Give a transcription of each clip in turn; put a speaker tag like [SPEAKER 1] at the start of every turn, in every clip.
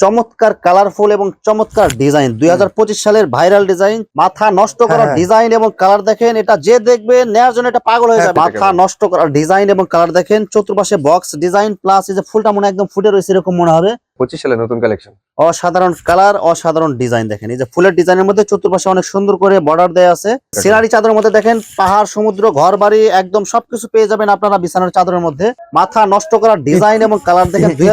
[SPEAKER 1] চমৎকার কালারফুল এবং চমৎকার ডিজাইন দুই হাজার পঁচিশ সালের ভাইরাল ডিজাইন মাথা নষ্ট করা
[SPEAKER 2] হ্যাঁ।
[SPEAKER 1] ডিজাইন এবং কালার দেখেন এটা যে দেখবে নেওয়ার জন্য এটা পাগল হয়ে
[SPEAKER 2] যায়
[SPEAKER 1] যাবে। মাথা নষ্ট করার ডিজাইন এবং কালার দেখেন চতুর্পাশে বক্স ডিজাইন প্লাস এই যে ফুলটা মনে একদম ফুটে রয়েছে এরকম মনে হবে।
[SPEAKER 2] পঁচিশ সালে নতুন কালেকশন
[SPEAKER 1] অসাধারণ কালার অসাধারণ ডিজাইন দেখেন। এই যে ফুলের ডিজাইনের মধ্যে চতুর্পাশে অনেক সুন্দর করে বর্ডার দেয়া আছে। সিনারি চাদরের মধ্যে দেখেন পাহাড় সমুদ্র ঘর বাড়ি একদম সবকিছু পেয়ে যাবেন আপনারা বিছানার চাদরের মধ্যে। মাথা নষ্ট করা ডিজাইন এবং কালার দেখেন দুই।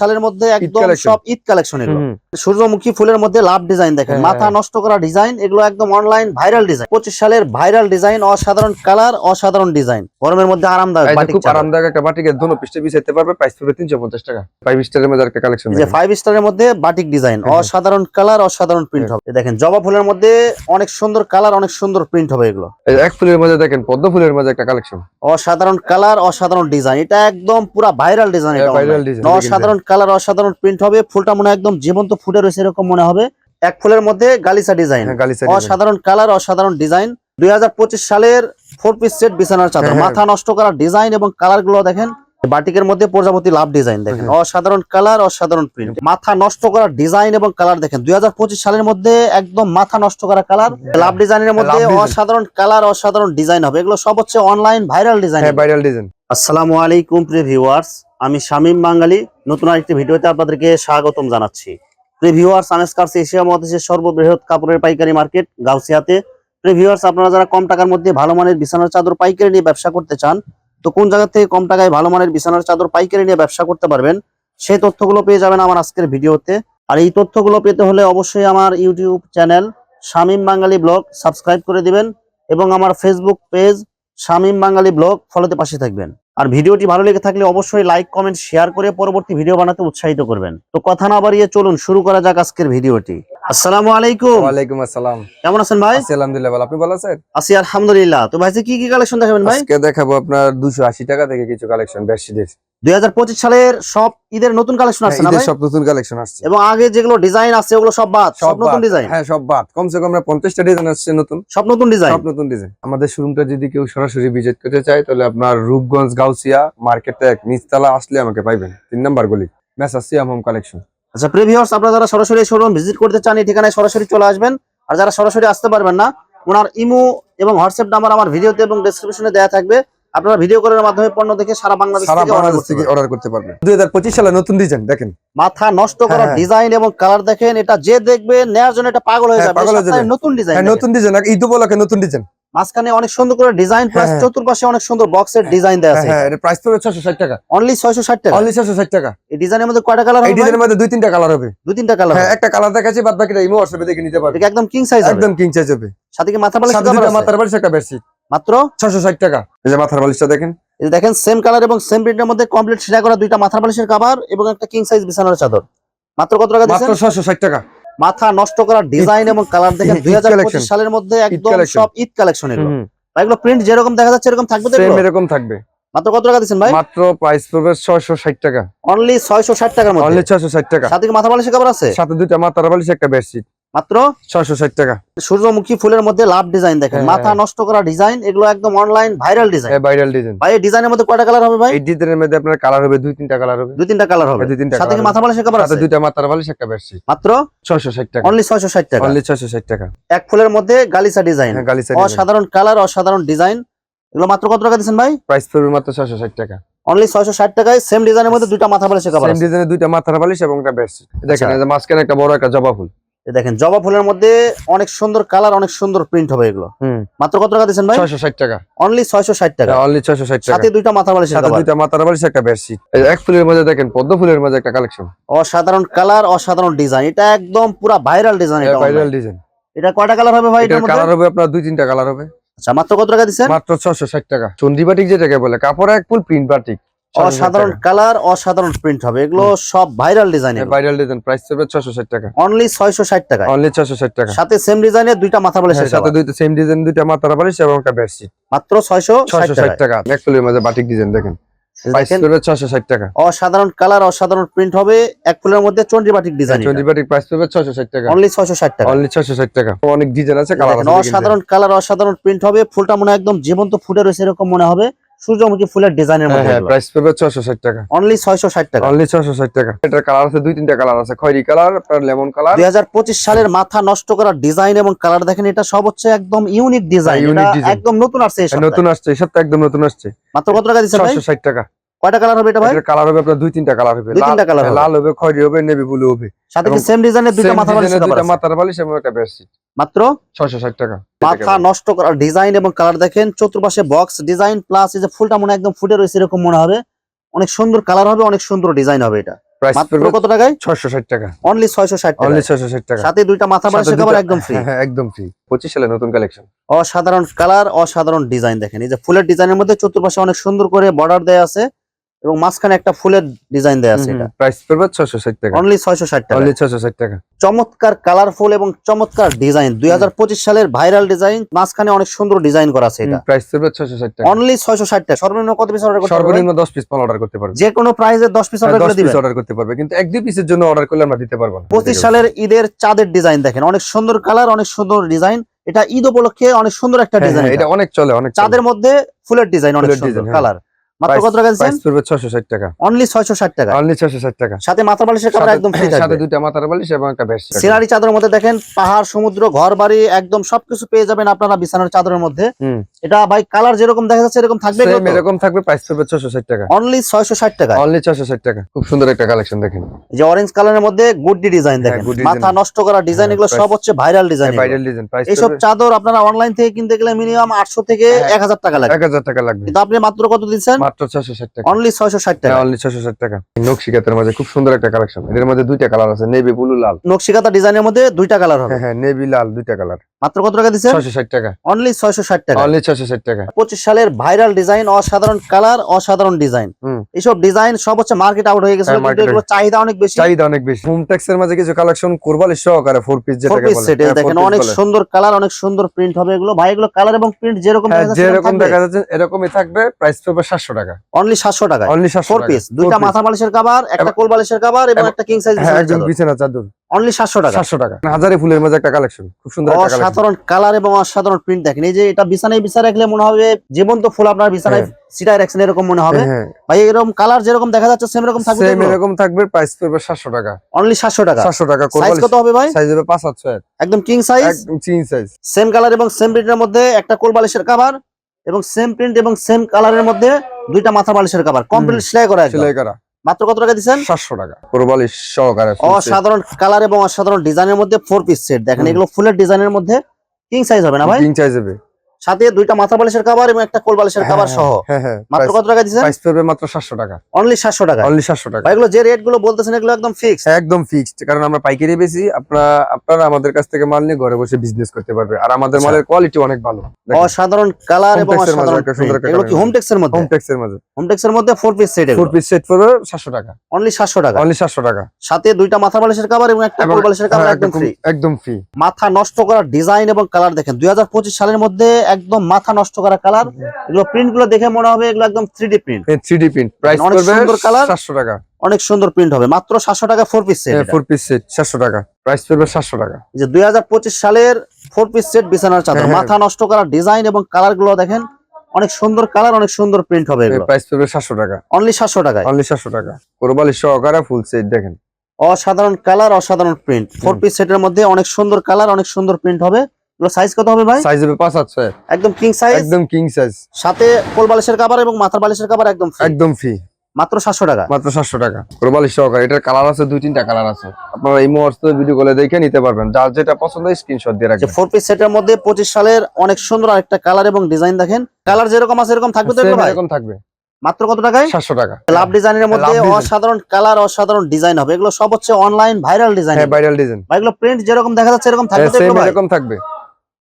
[SPEAKER 1] সালের মধ্যে একদম সব ঈদ কালেকশন এগুলো। সূর্যমুখী ফুলের মধ্যে লাভ ডিজাইন দেখেন।
[SPEAKER 2] হ্যাঁ,
[SPEAKER 1] মাথা
[SPEAKER 2] হ্যাঁ।
[SPEAKER 1] নষ্ট করা ডিজাইন এগুলো একদম অনলাইন ভাইরাল ডিজাইন পঁচিশ সালের ভাইরাল ডিজাইন অসাধারণ কালার অসাধারণ ডিজাইন গরমের মধ্যে আরামদায়ক
[SPEAKER 2] আরামদায়ক একটা বাটিকের দোনো পৃষ্ঠে বিছাইতে পারবে প্রাইস পড়বে তিনশো পঞ্চাশ টাকা। ফাইভ স্টারের মধ্যে একটা কালেকশন
[SPEAKER 1] এই যে ফাইভ স্টারের মধ্যে বাটিক ডিজাইন
[SPEAKER 2] হ্যাঁ।
[SPEAKER 1] অসাধারণ কালার অসাধারণ প্রিন্ট হবে। দেখেন জবা ফুলের মধ্যে অনেক সুন্দর কালার অনেক সুন্দর প্রিন্ট হবে এগুলো।
[SPEAKER 2] এক ফুলের মধ্যে দেখেন পদ্ম ফুলের মধ্যে একটা কালেকশন
[SPEAKER 1] অসাধারণ কালার অসাধারণ ডিজাইন এটা একদম পুরা ভাইরাল ডিজাইন এটা অসাধারণ কালার অসাধারণ প্রিন্ট হবে। ফুলটা মনে হয় একদম জীবন্ত ফুটে রয়েছে এরকম মনে হবে। এক ফুলের মধ্যে গালিসা ডিজাইন অসাধারণ কালার অসাধারণ ডিজাইন দুই হাজার পঁচিশ সালের ফোর পিস সেট বিছানার চাদর।
[SPEAKER 2] হ্যাঁ, হ্যাঁ।
[SPEAKER 1] মাথা নষ্ট করা ডিজাইন এবং কালারগুলো দেখেন বাটিকের মধ্যে প্রজাপতি লাভ ডিজাইন দেখেন।
[SPEAKER 2] হ্যাঁ।
[SPEAKER 1] অসাধারণ কালার অসাধারণ প্রিন্ট মাথা নষ্ট করা ডিজাইন এবং কালার দেখেন। দুই সালের মধ্যে একদম মাথা নষ্ট করা কালার। লাভ ডিজাইনের মধ্যে
[SPEAKER 2] ডিজাইন।
[SPEAKER 1] অসাধারণ কালার অসাধারণ ডিজাইন হবে। এগুলো সব হচ্ছে অনলাইন ভাইরাল ডিজাইন
[SPEAKER 2] হ্যাঁ ভাইরাল ডিজাইন
[SPEAKER 1] আসসালামু আলাইকুম প্রিয় ভিউয়ার্স আমি শামীম বাঙালি। নতুন আরেকটি ভিডিওতে আপনাদেরকে স্বাগতম জানাচ্ছি। প্রিয় ভিউয়ার্স আনেসকার্স এশিয়া মহাদেশের সর্ববৃহৎ কাপড়ের পাইকারি মার্কেট গাউসিয়াতে। প্রিয় ভিউয়ার্স আপনারা যারা কম টাকার মধ্যে ভালো মানের বিছানার চাদর পাইকারি নিয়ে ব্যবসা করতে চান তো কোন জায়গা থেকে কম টাকায় ভালো মানের বিছানার চাদর, পাইকারি নিয়ে ব্যবসা করতে পারবেন, সেই তথ্যগুলো পেয়ে যাবেন আমার আজকের ভিডিওতে। আর এই তথ্যগুলো পেতে হলে অবশ্যই আমার YouTube channel Shamim Bangali blog subscribe করে দিবেন এবং আমার Facebook page Shamim Bangali blog ফলোতে পাশে থাকবেন। আর ভিডিওটি ভালো লেগে থাকলে অবশ্যই লাইক কমেন্ট শেয়ার করে পরবর্তী ভিডিও বানাতে উৎসাহিত করবেন। তো কথা না বাড়িয়ে চলুন শুরু করা যাক আজকের ভিডিওটি। আসসালামু আলাইকুম।
[SPEAKER 2] ওয়ালাইকুম আসসালাম।
[SPEAKER 1] কেমন আছেন ভাই?
[SPEAKER 2] আলহামদুলিল্লাহ ভালো। আপনি ভালো আছেন?
[SPEAKER 1] আছি আলহামদুলিল্লাহ। তো ভাই কি কি কালেকশন দেখাবেন ভাই?
[SPEAKER 2] আজকে দেখাবো আপনার দুশো আশি টাকা থেকে কিছু কালেকশন বেডশিটের।
[SPEAKER 1] দু হাজার পঁচিশ সালের সব ঈদের নতুন কালেকশন আসছে না ভাই?
[SPEAKER 2] সব নতুন কালেকশন আসছে।
[SPEAKER 1] এবং আগে যেগুলো ডিজাইন আছে ওগুলো সব বাদ সব নতুন ডিজাইন
[SPEAKER 2] হ্যাঁ সব বাদ। কমসে কম আমরা ডিজাইন আসছে নতুন।
[SPEAKER 1] সব নতুন ডিজাইন
[SPEAKER 2] সব নতুন ডিজাইন আমাদের শোরুমটা যদি কেউ সরাসরি ভিজিট করতে চায় তাহলে আপনার রূপগঞ্জ গাউসিয়া মার্কেট এক নিচতলা আসলে আমাকে পাইবেন। তিন নাম্বার গলি মেসা সিয়াম হোম কালেকশন
[SPEAKER 1] আচ্ছা প্রিভিয়ার্স আপনারা যারা সরাসরি শোরুম ভিজিট করতে চান এই ঠিকানায় সরাসরি চলে আসবেন। আর যারা সরাসরি আসতে পারবেন না ওনার ইমো এবং হোয়াটসঅ্যাপ নাম্বার আমার ভিডিওতে এবং ডেসক্রিপশনে দেওয়া থাকবে। আপনারা ভিডিও কলের মাধ্যমে পণ্য দেখে সারা বাংলাদেশ
[SPEAKER 2] সারা বাংলাদেশ থেকে
[SPEAKER 1] পারবেন।
[SPEAKER 2] অর্ডার করতে পারবে দুই হাজার পঁচিশ সালে নতুন ডিজাইন দেখেন।
[SPEAKER 1] মাথা নষ্ট করা
[SPEAKER 2] হ্যাঁ।
[SPEAKER 1] ডিজাইন এবং কালার দেখেন এটা যে দেখবে নেয়ার জন্য এটা পাগল হয়ে
[SPEAKER 2] হ্যাঁ,
[SPEAKER 1] যাবে।
[SPEAKER 2] পাগল হয়ে যাবে।
[SPEAKER 1] নতুন ডিজাইন
[SPEAKER 2] হ্যাঁ নতুন ডিজাইন ঈদ উপলক্ষে নতুন ডিজাইন
[SPEAKER 1] মাঝখানে অনেক সুন্দর করে ডিজাইন প্লাস
[SPEAKER 2] হ্যাঁ।
[SPEAKER 1] চতুর্পাশে অনেক সুন্দর বক্সের ডিজাইন দেওয়া আছে।
[SPEAKER 2] হ্যাঁ এটা প্রাইস পড়বে ছশো ষাট টাকা।
[SPEAKER 1] অনলি 660 টাকা।
[SPEAKER 2] অনলি ছশো ষাট টাকা।
[SPEAKER 1] এই ডিজাইনের মধ্যে কয়টা কালার হবে ভাই?
[SPEAKER 2] ডিজাইনের মধ্যে দুই তিনটা কালার হবে।
[SPEAKER 1] দুই তিনটা কালার
[SPEAKER 2] হ্যাঁ একটা কালার দেখাচ্ছি বাদ বাকিটা ইমো হোয়াটসঅ্যাপে দেখে নিতে পারবে।
[SPEAKER 1] এটা একদম কিং সাইজ হবে?
[SPEAKER 2] একদম কিং সাইজ হবে।
[SPEAKER 1] সাথে কি মাথা বালিশ
[SPEAKER 2] সাথে? মাথার বালিশ একটা বেডশিট
[SPEAKER 1] মাত্র
[SPEAKER 2] ছশো ষাট টাকা। এই যে মাথার বালিশটা দেখেন।
[SPEAKER 1] এই যে দেখেন সেম কালার এবং সেম প্রিন্টের মধ্যে কমপ্লিট সেটা করা দুইটা মাথার বালিশের কভার এবং একটা কিং সাইজ বিছানার চাদর। মাত্র কত টাকা
[SPEAKER 2] মাত্র ছশো ষাট টাকা।
[SPEAKER 1] মাথা নষ্ট করা ডিজাইন এবং কালার দেখেন দুই। সালের মধ্যে একদম সব ঈদ কালেকশন এগুলো। এগুলো প্রিন্ট যেরকম দেখা যাচ্ছে এরকম থাকবে তো
[SPEAKER 2] সেম এরকম থাকবে।
[SPEAKER 1] মাত্র কত টাকা দিচ্ছেন ভাই?
[SPEAKER 2] মাত্র প্রাইস পড়বে ছয়শো ষাট টাকা।
[SPEAKER 1] অনলি ছয়শো ষাট টাকার
[SPEAKER 2] অনলি
[SPEAKER 1] মধ্যে
[SPEAKER 2] ছয়শো ষাট টাকা।
[SPEAKER 1] সাথে কি মাথা বালিশের কভার আছে?
[SPEAKER 2] সাথে দুইটা মাথার বালিশ একটা বেডশিট
[SPEAKER 1] মাত্র
[SPEAKER 2] ছয়শো ষাট টাকা।
[SPEAKER 1] সূর্যমুখী ফুলের মধ্যে লাভ ডিজাইন দেখেন।
[SPEAKER 2] হ্যাঁ,
[SPEAKER 1] মাথা
[SPEAKER 2] হ্যাঁ।
[SPEAKER 1] নষ্ট করা ডিজাইন এগুলো একদম online viral design
[SPEAKER 2] viral design
[SPEAKER 1] ভাই ডিজাইনের মধ্যে কয়টা কালার হবে ভাই?
[SPEAKER 2] এই ডিজাইনের মধ্যে আপনার কালার হবে দুই তিনটা কালার হবে।
[SPEAKER 1] দুই তিনটা কালার হবে।
[SPEAKER 2] দুই তিনটা
[SPEAKER 1] সাথে কি মাথা বালিশের কভার আছে?
[SPEAKER 2] দুইটা মাথার বালিশ একটা বেডশিট
[SPEAKER 1] মাত্র
[SPEAKER 2] ছয়শো ষাট টাকা।
[SPEAKER 1] অনলি ছয়শো ষাট টাকা।
[SPEAKER 2] অনলি ছয়শো ষাট টাকা।
[SPEAKER 1] এক ফুলের মধ্যে গালিসা ডিজাইন
[SPEAKER 2] হ্যাঁ গালিসা
[SPEAKER 1] অসাধারণ কালার অসাধারণ ডিজাইন এগুলো মাত্র কত টাকা দিচ্ছেন ভাই?
[SPEAKER 2] প্রাইস পড়বে মাত্র ছয়শো ষাট টাকা।
[SPEAKER 1] অনলি ছয়শো ষাট টাকায় সেম ডিজাইনের মধ্যে দুইটা মাথা বালিশের কভার
[SPEAKER 2] সেম ডিজাইনের দুইটা মাথার বালিশ এবং একটা বেডশিট দেখেন
[SPEAKER 1] আচ্ছা।
[SPEAKER 2] এই যে মাঝখানে একটা বড় একটা জবা ফুল।
[SPEAKER 1] দেখেন জবা ফুলের মধ্যে অনেক সুন্দর কালার অনেক সুন্দর প্রিন্ট হবে এগুলো। মাত্র কত টাকা দিচ্ছেন ভাই?
[SPEAKER 2] ছয়শো ষাট টাকা।
[SPEAKER 1] অনলি ছয়শো ষাট টাকা।
[SPEAKER 2] অনলি ছয়শো ষাট টাকা।
[SPEAKER 1] সাথে দুইটা মাথা বালিশের
[SPEAKER 2] সাথে দুইটা মাথার বালিশ একটা বেডশিট এক ফুলের মধ্যে দেখেন পদ্ম ফুলের মধ্যে একটা কালেকশন
[SPEAKER 1] অসাধারণ কালার অসাধারণ ডিজাইন এটা একদম পুরা ভাইরাল ডিজাইন এটা
[SPEAKER 2] ভাইরাল ডিজাইন
[SPEAKER 1] এটা কয়টা কালার হবে ভাই
[SPEAKER 2] এটার
[SPEAKER 1] মধ্যে?
[SPEAKER 2] কালার হবে আপনার দুই তিনটা কালার হবে।
[SPEAKER 1] আচ্ছা মাত্র কত টাকা দিচ্ছেন
[SPEAKER 2] মাত্র ছশো ষাট টাকা। চন্ডি বাটিক যেটাকে বলে কাপড় এক ফুল প্রিন্ট বাটিক।
[SPEAKER 1] অসাধারণ কালার অসাধারণ প্রিন্ট হবে এগুলো সব viral design
[SPEAKER 2] viral design price হবে ছশো ষাট টাকা
[SPEAKER 1] অনলি ছয়শো ষাট টাকা
[SPEAKER 2] অনলি ছশো ষাট টাকা
[SPEAKER 1] সাথে সেম ডিজাইনের দুইটা মাথা
[SPEAKER 2] হ্যাঁ, সাথে দুইটা সেম ডিজাইন দুইটা মাথার বালিশ এবং একটা বেডশিট
[SPEAKER 1] মাত্র ছয়শো ষাট
[SPEAKER 2] ছশো ষাট
[SPEAKER 1] টাকা
[SPEAKER 2] টাকা এক ফুলের মধ্যে বাটিক ডিজাইন দেখেন
[SPEAKER 1] অসাধারণ কালার অসাধারণ প্রিন্ট হবে এক ফুলের মধ্যে চন্ডি বাটিক ডিজাইন
[SPEAKER 2] চন্ডি বাটিক প্রাইস হবে ছশো ষাট টাকা
[SPEAKER 1] অনলি ছয়শো ষাট টাকা
[SPEAKER 2] অনলি ছশো ষাট টাকা অনেক ডিজাইন আছে কালার
[SPEAKER 1] অসাধারণ কালার অসাধারণ প্রিন্ট হবে ফুলটা মনে হয় একদম জীবন্ত ফুটে রয়েছে এরকম মনে হবে সূর্যমুখী ফুলের ডিজাইনের
[SPEAKER 2] হ্যাঁ
[SPEAKER 1] মধ্যে
[SPEAKER 2] হ্যাঁ প্রাইস পড়বে ছশো ষাট টাকা।
[SPEAKER 1] অনলি ছয়শো ষাট টাকা।
[SPEAKER 2] অনলি ছশো ষাট টাকা। এটার কালার আছে দুই তিনটা কালার আছে খয়রি কালার আপনার লেমন কালার
[SPEAKER 1] দুই হাজার পঁচিশ সালের মাথা নষ্ট করা ডিজাইন এবং কালার দেখেন এটা সব হচ্ছে একদম ইউনিক ডিজাইন
[SPEAKER 2] এটা unique
[SPEAKER 1] একদম নতুন আসছে এই সপ্তাহে।
[SPEAKER 2] নতুন আসছে এই সপ্তাহে একদম নতুন আসছে।
[SPEAKER 1] মাত্র কত টাকা দিছেন ভাই?
[SPEAKER 2] ছশো ষাট টাকা।
[SPEAKER 1] কয়টা কালার হবে এটা ভাই?
[SPEAKER 2] এটার কালার হবে আপনার দুই তিনটা কালার হবে। লাল-
[SPEAKER 1] তিনটা হবে।
[SPEAKER 2] লাল হবে খয়রি হবে নেভি ব্লু হবে।
[SPEAKER 1] সাথে কি সেম ডিজাইনের দুইটা মাথা বালিশ
[SPEAKER 2] দুইটা মাথার বালিশ এবং একটা বেডশিট
[SPEAKER 1] মাত্র?
[SPEAKER 2] ছশো ষাট টাকা।
[SPEAKER 1] মাথা নষ্ট করা ডিজাইন এবং কালার দেখেন চতুর্পাশে বক্স ডিজাইন প্লাস এই যে ফুলটা মনে একদম ফুটে রয়েছে এরকম মনে হবে। অনেক সুন্দর কালার হবে অনেক সুন্দর ডিজাইন হবে এটা। মাত্র কত টাকায়?
[SPEAKER 2] ছশো ষাট টাকা।
[SPEAKER 1] অনলি ছয়শো ষাট টাকা
[SPEAKER 2] অনলি ছশো ষাট টাকা।
[SPEAKER 1] সাথে দুইটা মাথা বালিশ কভার একদম ফ্রি
[SPEAKER 2] হ্যাঁ, হ্যাঁ, একদম ফ্রি পঁচিশ সালে নতুন কালেকশন
[SPEAKER 1] অসাধারণ কালার অসাধারণ ডিজাইন দেখেন। এই যে ফুলের ডিজাইনের মধ্যে চতুর্পাশে অনেক সুন্দর করে বর্ডার দেয়া আছে। এবং মাঝখানে একটা ফুলের ডিজাইন দেয়া আছে এটা।
[SPEAKER 2] প্রাইস পড়বে ছশো ষাট টাকা।
[SPEAKER 1] অনলি ছয়শো ষাট টাকা।
[SPEAKER 2] অনলি ছশো ষাট টাকা।
[SPEAKER 1] চমৎকার কালারফুল এবং চমৎকার ডিজাইন দুই হাজার পঁচিশ সালের ভাইরাল ডিজাইন মাঝখানে অনেক সুন্দর ডিজাইন করা আছে এটা।
[SPEAKER 2] প্রাইস পড়বে ছশো ষাট টাকা।
[SPEAKER 1] অনলি ছয়শো ষাট টাকা। সর্বনিম্ন কত পিস অর্ডার করতে পারবে
[SPEAKER 2] সর্বনিম্ন দশ পিস মাল অর্ডার করতে পারবে।
[SPEAKER 1] যে কোনো প্রাইসে দশ পিস অর্ডার করে দিবেন
[SPEAKER 2] পিস অর্ডার করতে পারবে। কিন্তু এক দুই পিসের জন্য অর্ডার করলে আমরা দিতে পারব না।
[SPEAKER 1] পঁচিশ সালের ঈদের চাঁদের ডিজাইন দেখেন। অনেক সুন্দর কালার অনেক সুন্দর ডিজাইন এটা ঈদ উপলক্ষে অনেক সুন্দর একটা
[SPEAKER 2] হ্যাঁ,
[SPEAKER 1] ডিজাইন
[SPEAKER 2] হ্যাঁ, এটা। অনেক চলে অনেক
[SPEAKER 1] চাঁদের মধ্যে ফুলের ডিজাইন অনেক সুন্দর
[SPEAKER 2] হ্যাঁ।
[SPEAKER 1] কালার মাত্র কত টাকা দিচ্ছেন?
[SPEAKER 2] পড়বে ছশো ষাট টাকা।
[SPEAKER 1] অনলি ছয়শো ষাট টাকা।
[SPEAKER 2] অনলি ছশো ষাট টাকা।
[SPEAKER 1] সাথে মাথা বালিশের কাপড় একদম ফ্রি
[SPEAKER 2] সাথে
[SPEAKER 1] থাকবে
[SPEAKER 2] মাথার বালিশ এবং একটা বেশ
[SPEAKER 1] সিনারি চাদরের মধ্যে দেখেন পাহাড় সমুদ্র ঘর বাড়ি একদম সবকিছু পেয়ে যাবেন আপনারা বিছানার চাদরের মধ্যে। এটা ভাই কালার যেরকম দেখা যাচ্ছে এরকম থাকবে
[SPEAKER 2] সেম এরকম থাকবে প্রাইস পড়বে ছশো ষাট টাকা।
[SPEAKER 1] অনলি ছয়শো ষাট টাকা।
[SPEAKER 2] অনলি ছশো ষাট টাকা। খুব সুন্দর একটা কালেকশন দেখেন।
[SPEAKER 1] যে অরেঞ্জ কালারের মধ্যে গুড্ডি ডিজাইন দেখেন।
[SPEAKER 2] good
[SPEAKER 1] মাথা নষ্ট করা ডিজাইন
[SPEAKER 2] হ্যাঁ,
[SPEAKER 1] এগুলো সব হচ্ছে viral design
[SPEAKER 2] viral design price
[SPEAKER 1] এইসব চাদর আপনারা অনলাইন থেকে কিনতে গেলে মিনিমাম আটশো থেকে
[SPEAKER 2] হ্যাঁ।
[SPEAKER 1] এক হাজার টাকা লাগে
[SPEAKER 2] এক হাজার টাকা লাগবে।
[SPEAKER 1] কিন্তু আপনি মাত্র কত দিচ্ছেন?
[SPEAKER 2] মাত্র ছশো ষাট টাকা।
[SPEAKER 1] অনলি ছয়শো ষাট টাকা।
[SPEAKER 2] অনলি ছশো ষাট টাকা। নকশিকাতের মাঝে খুব সুন্দর একটা কালেকশন এর মধ্যে দুইটা কালার আছে নেভি ব্লু লাল।
[SPEAKER 1] নকশিকাতা ডিজাইনের মধ্যে দুইটা কালার হবে।
[SPEAKER 2] হ্যাঁ হ্যাঁ নেভি লাল দুইটা কালার
[SPEAKER 1] মাত্র কত টাকা
[SPEAKER 2] ছশো ষাট টাকা।
[SPEAKER 1] অনলি ছয়শো ষাট টাকা।
[SPEAKER 2] অনলি ছশো ষাট টাকা।
[SPEAKER 1] পঁচিশ সালের ভাইরাল ডিজাইন অসাধারণ কালার অসাধারণ ডিজাইন। এইসব ডিজাইন সব হচ্ছে মার্কেট আউট হয়ে গেছে
[SPEAKER 2] হ্যাঁ,
[SPEAKER 1] কিন্তু এগুলো চাহিদা অনেক বেশি।
[SPEAKER 2] চাহিদা অনেক বেশি। হোমটেক্স এর মাঝে কিছু কালেকশন কোরবালি সহকারে ফোর পিস যেটাকে
[SPEAKER 1] পিস
[SPEAKER 2] বলে।
[SPEAKER 1] সেট
[SPEAKER 2] হ্যাঁ,
[SPEAKER 1] দেখেন অনেক সুন্দর কালার অনেক সুন্দর প্রিন্ট হবে এগুলো। ভাই এগুলো কালার এবং প্রিন্ট যেরকম
[SPEAKER 2] হ্যাঁ যেরকম দেখা যাচ্ছে এরকমই থাকবে। প্রাইস পড়বে সাতশো টাকা।
[SPEAKER 1] অনলি সাতশো টাকা
[SPEAKER 2] অনলি সাতশো
[SPEAKER 1] ফোর
[SPEAKER 2] টাকা
[SPEAKER 1] পিস দুইটা মাথা বালিশের কাবার একটা কোল বালিশের কাবার এবং
[SPEAKER 2] এবং-
[SPEAKER 1] একটা কিং সাইজ
[SPEAKER 2] হ্যাঁ একদম বিছানা চাদর।
[SPEAKER 1] অনলি সাতশো টাকা।
[SPEAKER 2] সাতশো টাকা। হাজারে ফুলের মাঝে একটা কালেকশন খুব সুন্দর একটা কালেকশন
[SPEAKER 1] অসাধারণ কালার এবং অসাধারণ প্রিন্ট দেখেন। এই যে এটা বিছানায় বিছানা রাখলে মনে হবে জীবন্ত ফুল আপনার বিছানায় সিটায় রাখছেন এরকম মনে হবে।
[SPEAKER 2] হ্যাঁ।
[SPEAKER 1] ভাই এরকম কালার যেরকম দেখা যাচ্ছে সেম এরকম থাকবে
[SPEAKER 2] সেম এরকম থাকবে প্রাইস পড়বে টাকা।
[SPEAKER 1] অনলি সাতশো টাকা।
[SPEAKER 2] সাতশো টাকা
[SPEAKER 1] সাইজ কত হবে ভাই?
[SPEAKER 2] সাইজ হবে
[SPEAKER 1] একদম কিং সাইজ
[SPEAKER 2] একদম চিন সাইজ
[SPEAKER 1] সেম কালার এবং সেম প্রিন্টের মধ্যে একটা কোল বালিশের কাভার এবং সেম প্রিন্ট এবং সেম কালারের মধ্যে দুইটা মাথা বালিশের কাভার কমপ্লিট সেলাই করা
[SPEAKER 2] সেলাই করা।
[SPEAKER 1] মাত্র কত টাকা দিচ্ছেন?
[SPEAKER 2] সাতশো টাকা। কোরবালি সহকারে
[SPEAKER 1] অসাধারণ কালার এবং অসাধারণ ডিজাইনের মধ্যে ফোর পিস সেট দেখেন এগুলো ফুলের ডিজাইনের মধ্যে কিং সাইজ হবে না ভাই?
[SPEAKER 2] কিং সাইজ হবে।
[SPEAKER 1] সাথে দুইটা মাথা বালিশের কাভার এবং একটা কোল বালিশের কাভার সহ।
[SPEAKER 2] হ্যাঁ হ্যাঁ
[SPEAKER 1] মাত্র কত টাকা দিচ্ছেন
[SPEAKER 2] প্রাইস পড়বে মাত্র সাতশো টাকা।
[SPEAKER 1] অনলি সাতশো টাকা।
[SPEAKER 2] অনলি সাতশো টাকা।
[SPEAKER 1] ভাই এগুলো যে রেটগুলো বলতেছেন এগুলো একদম ফিক্স
[SPEAKER 2] একদম ফিক্সড কারণ আমরা পাইকারি বেশি আপনারা আপনারা আমাদের কাছ থেকে মাল নিয়ে ঘরে বসে বিজনেস করতে পারবে। আর আমাদের
[SPEAKER 1] আচ্ছা।
[SPEAKER 2] মালের কোয়ালিটি অনেক ভালো।
[SPEAKER 1] অসাধারণ কালার এবং অসাধারণ
[SPEAKER 2] সুন্দর
[SPEAKER 1] এগুলো কি হোম টেক্সের মধ্যে?
[SPEAKER 2] হোম টেক্সের মাঝে।
[SPEAKER 1] হোম টেক্সের মধ্যে four piece set
[SPEAKER 2] four piece set পড়বে সাতশো টাকা।
[SPEAKER 1] অনলি সাতশো টাকা।
[SPEAKER 2] অনলি সাতশো টাকা।
[SPEAKER 1] সাথে দুইটা মাথা বালিশের কাভার এবং একটা কোল বালিশের কাভার
[SPEAKER 2] হ্যাঁ,
[SPEAKER 1] একদম ফ্রি
[SPEAKER 2] একদম ফ্রি
[SPEAKER 1] মাথা নষ্ট করা ডিজাইন এবং কালার দেখেন। দুই হাজার পঁচিশ সালের মধ্যে একদম মাথা নষ্ট করা কালার এগুলো প্রিন্টগুলো দেখে মনে হবে এগুলো একদম three D print
[SPEAKER 2] three D print price
[SPEAKER 1] অনেক সুন্দর colour।
[SPEAKER 2] সাতশো টাকা।
[SPEAKER 1] অনেক সুন্দর প্রিন্ট হবে। মাত্র সাতশো টাকা four piece set
[SPEAKER 2] four piece set সাতশো টাকা। প্রাইস পড়বে সাতশো টাকা।
[SPEAKER 1] যে দুই সালের ফোর পিস সেট বিছানার চাদর।
[SPEAKER 2] হ্যাঁ, হ্যাঁ।
[SPEAKER 1] মাথা নষ্ট করা ডিজাইন এবং কালারগুলো দেখেন অনেক সুন্দর কালার অনেক সুন্দর প্রিন্ট হবে
[SPEAKER 2] প্রাইস পড়বে সাতশো টাকা।
[SPEAKER 1] অনলি সাতশো টাকা
[SPEAKER 2] অনলি সাতশো টাকা। কোরবালি সহকারে ফুল সেট দেখেন।
[SPEAKER 1] অসাধারণ কালার অসাধারণ প্রিন্ট ফোর। পিস সেটের মধ্যে অনেক সুন্দর কালার অনেক সুন্দর প্রিন্ট হবে। সাইজ কত হবে ভাই?
[SPEAKER 2] সাইজ হবে পাঁচ সাত ছয়।
[SPEAKER 1] একদম কিং সাইজ
[SPEAKER 2] একদম কিং সাইজ
[SPEAKER 1] সাথে কোল বালিশের কাভার এবং মাথার বালিশের কাভার একদম free।
[SPEAKER 2] একদম ফ্রি
[SPEAKER 1] মাত্র সাতশো টাকা?
[SPEAKER 2] মাত্র সাতশো টাকা। কোরবালি সহকারে। এটার কালার আছে দুই তিনটা কালার আছে। আপনারা এই মুহূর্তে ভিডিও কলে দেখে নিতে পারবেন। যার যেটা পছন্দ স্ক্রিনশট দিয়ে রাখবেন।
[SPEAKER 1] ফোর পিস সেটের মধ্যে পঁচিশ সালের অনেক সুন্দর আরেকটা কালার এবং ডিজাইন দেখেন। কালার যেরকম আছে এরকম থাকবে তো
[SPEAKER 2] এরকম থাকবে।
[SPEAKER 1] মাত্র কত টাকায়?
[SPEAKER 2] সাতশো টাকা।
[SPEAKER 1] লাভ ডিজাইনের মধ্যে অসাধারণ কালার অসাধারণ ডিজাইন হবে। এগুলো সব হচ্ছে অনলাইন ভাইরাল ডিজাইন
[SPEAKER 2] হ্যাঁ ভাইরাল ডিজাইন
[SPEAKER 1] এগুলো প্রিন্ট যেরকম দেখা যাচ্ছে এরকম থাকবে
[SPEAKER 2] সেম এরকম থাকবে।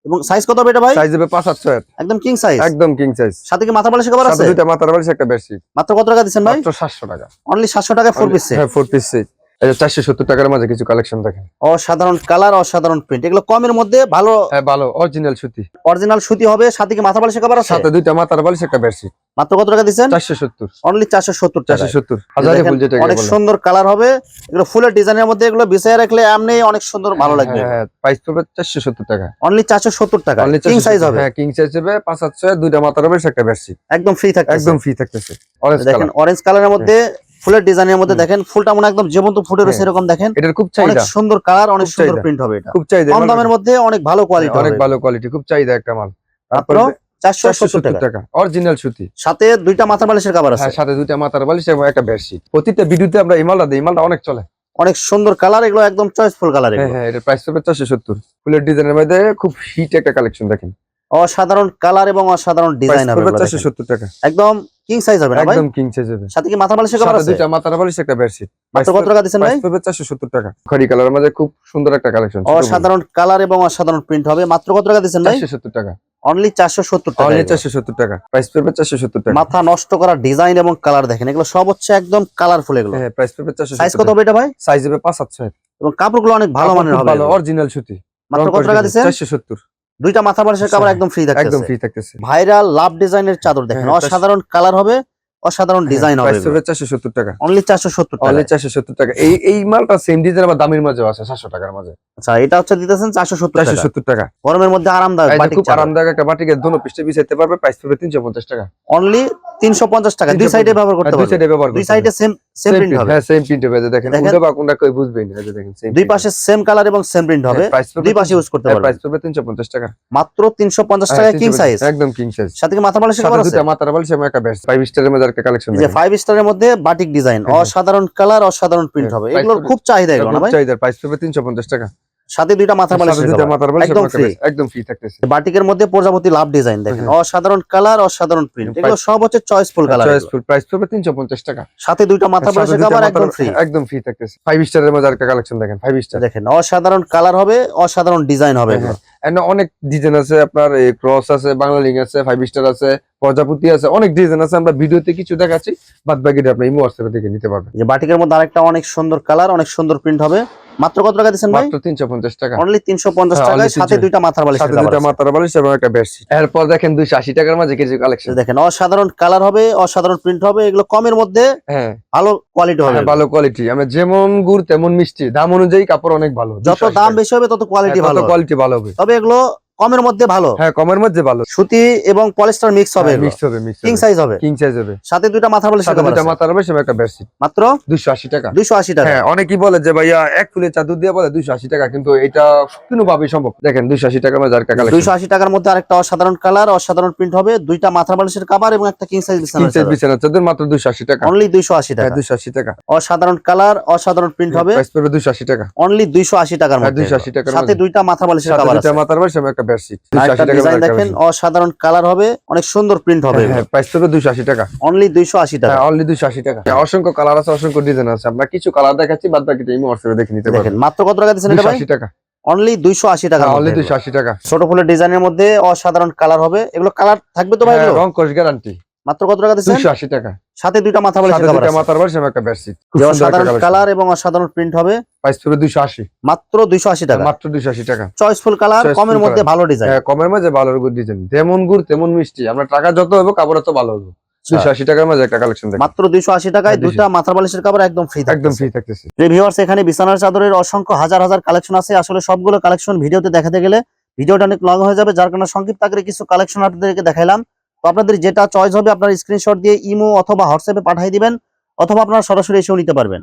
[SPEAKER 1] এবং সাইজ কত হবে এটা ভাই?
[SPEAKER 2] সাইজ হবে পাঁচ সাত ছয়।
[SPEAKER 1] একদম কিং সাইজ
[SPEAKER 2] একদম কিং সাইজ
[SPEAKER 1] সাথে কি মাথা বালিশ কভার আছে?
[SPEAKER 2] সাথে দুইটা মাথার বালিশ একটা বেডশিট
[SPEAKER 1] মাত্র কত টাকা দিচ্ছেন ভাই?
[SPEAKER 2] মাত্র সাতশো টাকা।
[SPEAKER 1] অনলি সাতশো টাকা ফোর পিস সেট
[SPEAKER 2] হ্যাঁ ফোর পিস সেট চারশো সত্তর টাকার মাঝে কিছু কালেকশন দেখেন।
[SPEAKER 1] অসাধারণ কালার অসাধারণ প্রিন্ট এগুলো কমের মধ্যে ভালো
[SPEAKER 2] হ্যাঁ ভালো অরিজিনাল সুতি।
[SPEAKER 1] অরিজিনাল সুতি হবে সাথে কি মাথা বালিশের কাবার আছে?
[SPEAKER 2] সাথে দুইটা মাথার বালিশ একটা বেডশিট
[SPEAKER 1] মাত্র কত টাকা
[SPEAKER 2] চারশো সত্তর।
[SPEAKER 1] অনলি চারশো সত্তর টাকা
[SPEAKER 2] চারশো সত্তর। হাজারে ফুল যেটা
[SPEAKER 1] অনেক সুন্দর কালার হবে। এগুলো ফুলের ডিজাইনের মধ্যে এগুলো বিছায় রাখলে এমনি অনেক সুন্দর ভালো লাগবে।
[SPEAKER 2] হ্যাঁ প্রাইস পড়বে চারশো সত্তর টাকা।
[SPEAKER 1] অনলি চারশো সত্তর টাকা।
[SPEAKER 2] Only
[SPEAKER 1] কিং সাইজ হবে।
[SPEAKER 2] হ্যাঁ কিং সাইজ হবে পাঁচ হাত ছয় দুইটা মাথার বালিশ একটা বেডশিট
[SPEAKER 1] একদম ফ্রি থাকবে
[SPEAKER 2] একদম ফ্রি থাকতেছে। অরেঞ্জ
[SPEAKER 1] দেখেন
[SPEAKER 2] কালার
[SPEAKER 1] অরেঞ্জ কালারের মধ্যে ফুলের ডিজাইনের মধ্যে দেখেন ফুলটা মনে একদম জীবন্ত ফুটে রয়েছে
[SPEAKER 2] হ্যাঁ।
[SPEAKER 1] এরকম দেখেন।
[SPEAKER 2] এটার খুব
[SPEAKER 1] অনেক
[SPEAKER 2] চাহিদা।
[SPEAKER 1] সুন্দর কালার অনেক সুন্দর প্রিন্ট হবে এটা।
[SPEAKER 2] খুব চাহিদা।
[SPEAKER 1] কম দামের মধ্যে অনেক ভালো কোয়ালিটি
[SPEAKER 2] অনেক ভালো কোয়ালিটি খুব চাহিদা একটা মাল।
[SPEAKER 1] মাত্র টাকা।
[SPEAKER 2] অরিজিনাল সুতি।
[SPEAKER 1] সাথে দুইটা মাথা বালিশের কাবার আছে।
[SPEAKER 2] হ্যাঁ সাথে দুইটা মাথার বালিশ এবং একটা বেডশিট প্রতিটা ভিডিওতে আমরা দিই অনেক চলে।
[SPEAKER 1] অনেক সুন্দর কালার এগুলো একদম চয়েসফুল কালার
[SPEAKER 2] হ্যাঁ হ্যাঁ প্রাইস হবে ফুলের ডিজাইনের মধ্যে খুব হিট একটা কালেকশন দেখেন।
[SPEAKER 1] অসাধারণ কালার এবং অসাধারণ ডিজাইন হবে
[SPEAKER 2] চারশো। সত্তর টাকা।
[SPEAKER 1] একদম কিং সাইজ হবে না ভাই?
[SPEAKER 2] একদম কিং সাইজ হবে।
[SPEAKER 1] সাথে কি মাথা বালিশের কাবার
[SPEAKER 2] সাথে
[SPEAKER 1] আছে?
[SPEAKER 2] বালিশ একটা বেডশিট
[SPEAKER 1] মাত্র কত টাকা দিচ্ছেন ভাই?
[SPEAKER 2] টাকা। খড়ি কালারের মধ্যে খুব সুন্দর একটা কালেকশন
[SPEAKER 1] অসাধারণ কালার এবং অসাধারণ প্রিন্ট হবে। মাত্র কত টাকা দিচ্ছেন ভাই?
[SPEAKER 2] চারশো সত্তর টাকা।
[SPEAKER 1] অনলি চারশো সত্তর টাকা
[SPEAKER 2] অনলি
[SPEAKER 1] এগুলো।
[SPEAKER 2] চারশো সত্তর টাকা। প্রাইস পড়বে চারশো সত্তর টাকা।
[SPEAKER 1] মাথা নষ্ট করা ডিজাইন এবং কালার দেখেন এগুলো সব হচ্ছে একদম কালারফুল এগুলো।
[SPEAKER 2] হ্যাঁ প্রাইস পড়বে চারশো
[SPEAKER 1] সাইজ কত হবে এটা ভাই?
[SPEAKER 2] সাইজ হবে পাঁচ হাত ছয়।
[SPEAKER 1] এবং কাপড়গুলো অনেক ভালো মানের হবে
[SPEAKER 2] ভালো অরিজিনাল সুতি।
[SPEAKER 1] মাত্র কত টাকা
[SPEAKER 2] চারশো সত্তর।
[SPEAKER 1] দুইটা মাথা বালিশের কাপড় একদম ফ্রি
[SPEAKER 2] একদম ফ্রি থাকতেছে।
[SPEAKER 1] ভাইরাল লাভ ডিজাইনের চাদর দেখেন।
[SPEAKER 2] হ্যাঁ,
[SPEAKER 1] অসাধারণ কালার হবে। অসাধারণ ডিজাইন হবে
[SPEAKER 2] প্রাইস পড়বে চারশো সত্তর টাকা।
[SPEAKER 1] অনলি চারশো সত্তর টাকা
[SPEAKER 2] অনলি চারশো সত্তর টাকা। এই এই মালটা সেম ডিজাইন আবার দামের মাঝেও আছে সাতশো টাকার মাঝে।
[SPEAKER 1] আচ্ছা এটা হচ্ছে দিতেছেন চারশো সত্তর
[SPEAKER 2] চারশো
[SPEAKER 1] টাকা
[SPEAKER 2] সত্তর টাকা।
[SPEAKER 1] গরমের মধ্যে আরামদায়ক বাটিক
[SPEAKER 2] খুব আরামদায়ক একটা বাটিকে দোনো পৃষ্ঠে বিছাইতে পারবে প্রাইস পড়বে তিনশো পঞ্চাশ টাকা।
[SPEAKER 1] অনলি তিনশো পঞ্চাশ টাকা। দুই সাইডে ব্যবহার করতে
[SPEAKER 2] আর দুই সাইডে ব্যবহার
[SPEAKER 1] দুই সাইডে সেম সেম প্রিন্ট হবে।
[SPEAKER 2] হ্যাঁ সেম প্রিন্ট হবে। দেখেন। উল্টো বা কোনটা কেউ বুঝবেই না। দেখেন same
[SPEAKER 1] দুই পাশে সেম কালার এবং সেম প্রিন্ট হবে।
[SPEAKER 2] হ্যাঁ,
[SPEAKER 1] দুই পাশে ইউজ করতে
[SPEAKER 2] হ্যাঁ,
[SPEAKER 1] পারবে।
[SPEAKER 2] পড়বে তিনশো পঞ্চাশ টাকা।
[SPEAKER 1] মাত্র তিনশো পঞ্চাশ
[SPEAKER 2] হ্যাঁ,
[SPEAKER 1] টাকা
[SPEAKER 2] 350
[SPEAKER 1] কিং সাইজ
[SPEAKER 2] একদম কিং সাইজ
[SPEAKER 1] সাথে কি মাথা বালিশের কাপড় আছে
[SPEAKER 2] দুইটা মাথার বালিশ এবং একটা ব্যাস। ফাইভ স্টারের মধ্যে একটা কালেকশন
[SPEAKER 1] যে ফাইভ স্টারের মধ্যে বাটিক ডিজাইন
[SPEAKER 2] হ্যাঁ।
[SPEAKER 1] অসাধারণ কালার অসাধারণ প্রিন্ট
[SPEAKER 2] হ্যাঁ,
[SPEAKER 1] হবে। এগুলোর খুব চাহিদা এগুলো না ভাই?
[SPEAKER 2] চাহিদার প্রাইস পড়বে তিনশো পঞ্চাশ টাকা।
[SPEAKER 1] সাথে দুইটা মাথা
[SPEAKER 2] সাথে দুইটা মাথার বালিশ
[SPEAKER 1] একদম।
[SPEAKER 2] ব্যাস, একদম ফ্রি থাকতেছে।
[SPEAKER 1] বাটিকের মধ্যে প্রজাপতি লাভ ডিজাইন দেখেন।
[SPEAKER 2] হ্যাঁ।
[SPEAKER 1] অসাধারণ কালার অসাধারণ প্রিন্ট এগুলো সব হচ্ছে চয়েসফুল কালার
[SPEAKER 2] চয়েসফুল প্রাইস পড়বে তিনশো পঞ্চাশ টাকা।
[SPEAKER 1] সাথে দুইটা
[SPEAKER 2] মাথার-
[SPEAKER 1] একদম ফ্রি
[SPEAKER 2] একদম ফ্রি থাকতেছে। ফাইভ স্টারের মধ্যে একটা কালেকশন দেখেন ফাইভ স্টার
[SPEAKER 1] দেখেন অসাধারণ কালার হবে অসাধারণ ডিজাইন হবে এগুলো।
[SPEAKER 2] অনেক ডিজাইন আছে, আপনার ক্রস আছে, বাংলা লিঙ্ক আছে ফাইভ স্টার আছে, প্রজাপতি আছে, অনেক ডিজাইন আছে, আমরা ভিডিওতে কিছু দেখাচ্ছি বাদ বাকিটা আপনি ইমো হোয়াটসঅ্যাপে দেখে নিতে পারবেন।
[SPEAKER 1] বাটিকের মধ্যে আরেকটা অনেক সুন্দর কালার অনেক সুন্দর প্রিন্ট হবে। মাত্র কত টাকা দিচ্ছেন ভাই?
[SPEAKER 2] মাত্র তিনশো পঞ্চাশ টাকা।
[SPEAKER 1] অনলি তিনশো পঞ্চাশ
[SPEAKER 2] হ্যাঁ,
[SPEAKER 1] টাকায় সাথে দুইটা মাথার বালিশ
[SPEAKER 2] সাথে দুইটা মাথার বালিশ এবং একটা বেডশিট এরপর দেখেন দুইশো আশি টাকার মাঝে কিছু কালেকশন
[SPEAKER 1] দেখেন অসাধারণ কালার হবে অসাধারণ প্রিন্ট হবে এগুলো কমের মধ্যে
[SPEAKER 2] হ্যাঁ।
[SPEAKER 1] ভালো কোয়ালিটি হবে।
[SPEAKER 2] হ্যাঁ, ভালো কোয়ালিটি আমরা যেমন গুড় তেমন মিষ্টি দাম অনুযায়ী কাপড় অনেক ভালো
[SPEAKER 1] যত দাম বেশি হবে তত কোয়ালিটি ভালো হবে।
[SPEAKER 2] কোয়ালিটি ভালো হবে।
[SPEAKER 1] তবে এগুলো কমের মধ্যে ভালো
[SPEAKER 2] হ্যাঁ কমের মধ্যে ভালো
[SPEAKER 1] সুতি এবং পলিস্টার মিক্স হবে
[SPEAKER 2] মিক্স হবে মিক্স
[SPEAKER 1] কিং সাইজ হবে
[SPEAKER 2] কিং সাইজ হবে
[SPEAKER 1] সাথে দুইটা মাথার বালিশের
[SPEAKER 2] সাথে দুইটা
[SPEAKER 1] আছে।
[SPEAKER 2] মাথার বালিশ এবং একটা বেডশিট
[SPEAKER 1] মাত্র
[SPEAKER 2] দুইশো আশি টাকা
[SPEAKER 1] দুইশো আশি টাকা
[SPEAKER 2] হ্যাঁ অনেকেই বলে যে ভাইয়া এক ফুলে চাদর দিয়ে বলে দুইশো আশি টাকা কিন্তু এটা কোনো ভাবে সম্ভব দেখেন দুইশো আশি টাকার মধ্যে কালেকশন
[SPEAKER 1] দুইশো আশি টাকার মধ্যে আরেকটা অসাধারণ কালার অসাধারণ প্রিন্ট হবে দুইটা মাথার বালিশের কাবার এবং একটা কিং সাইজ
[SPEAKER 2] কিং সাইজ বিছানা চাদর মাত্র দুইশো আশি টাকা
[SPEAKER 1] অনলি দুইশো আশি
[SPEAKER 2] হ্যাঁ
[SPEAKER 1] টাকা
[SPEAKER 2] দুইশো আশি টাকা
[SPEAKER 1] অসাধারণ কালার অসাধারণ প্রিন্ট হবে
[SPEAKER 2] প্রাইস পড়বে দুইশো আশি টাকা
[SPEAKER 1] অনলি দুইশো আশি টাকার
[SPEAKER 2] হ্যাঁ,
[SPEAKER 1] মধ্যে
[SPEAKER 2] 280 টাকার
[SPEAKER 1] সাথে। দুইটা মাথা বালিশের
[SPEAKER 2] সাথে
[SPEAKER 1] কাবার
[SPEAKER 2] দুইটা
[SPEAKER 1] আছে
[SPEAKER 2] মাথার বালিশ এবং একটা বেডশিট। দুইশো
[SPEAKER 1] আরেকটা
[SPEAKER 2] আশি টাকা
[SPEAKER 1] ডিজাইন দেখেন অসাধারণ কালার হবে অনেক সুন্দর প্রিন্ট হবে।
[SPEAKER 2] হ্যাঁ প্রাইস পড়বে দুইশো আশি টাকা।
[SPEAKER 1] অনলি টাকা।
[SPEAKER 2] হ্যাঁ অনলি টাকা। হ্যাঁ, অসংখ্য কালার আছে অসংখ্য ডিজাইন আছে। আমরা কিছু কালার দেখাচ্ছি বাদ বাকিটা ইমো হোয়াটসঅ্যাপে দেখে নিতে পারবেন
[SPEAKER 1] মাত্র কত টাকা দিচ্ছেন এটা ভাই?
[SPEAKER 2] আশি টাকা।
[SPEAKER 1] অনলি দুইশো আশি টাকা
[SPEAKER 2] অনলি দুইশো আশি টাকা।
[SPEAKER 1] ছোট ফুলের ডিজাইনের মধ্যে অসাধারণ কালার হবে। এগুলো কালার থাকবে তো ভাই
[SPEAKER 2] হ্যাঁ, রং কোর্স গ্যারান্টি
[SPEAKER 1] মাত্র কত টাকা দিচ্ছেন?
[SPEAKER 2] দুইশো আশি টাকা।
[SPEAKER 1] সাথে দুইটা মাথা বালিশের
[SPEAKER 2] সাথে দুইটা মাথার বালিশ এবং একটা বেডশিট
[SPEAKER 1] যে অসাধারণ কালার এবং অসাধারণ প্রিন্ট হবে।
[SPEAKER 2] প্রাইস পড়বে
[SPEAKER 1] মাত্র টাকা।
[SPEAKER 2] মাত্র দুইশো আশি টাকা।
[SPEAKER 1] চয়েসফুল কালার কমের মধ্যে ভালো ডিজাইন
[SPEAKER 2] হ্যাঁ কমের মাঝে ভালো ডিজাইন যেমন গুড় তেমন মিষ্টি। আমরা টাকা যত হবে কাপড় তত ভালো হবে দুইশো আশি টাকার মাঝে একটা কালেকশন দেখেন।
[SPEAKER 1] মাত্র দুইশো আশি টাকায়
[SPEAKER 2] হ্যাঁ,
[SPEAKER 1] বালিশের কাবার একদম ফ্রি
[SPEAKER 2] একদম ফ্রি থাকতেছে।
[SPEAKER 1] ভিউয়ার্স এখানে বিছানার চাদরের অসংখ্য হাজার হাজার কালেকশন আছে। আসলে সবগুলো কালেকশন ভিডিওতে দেখাতে গেলে ভিডিওটা অনেক লং হয়ে যাবে। যার কারণে সংক্ষিপ্ত আকারে কিছু কালেকশন আপনাদেরকে দেখাইলাম। তো আপনাদের যেটা চয়েস হবে আপনার স্ক্রিনশট দিয়ে ইমো অথবা হোয়াটসঅ্যাপে পাঠিয়ে দিবেন অথবা আপনারা সরাসরি এসেও নিতে পারবেন।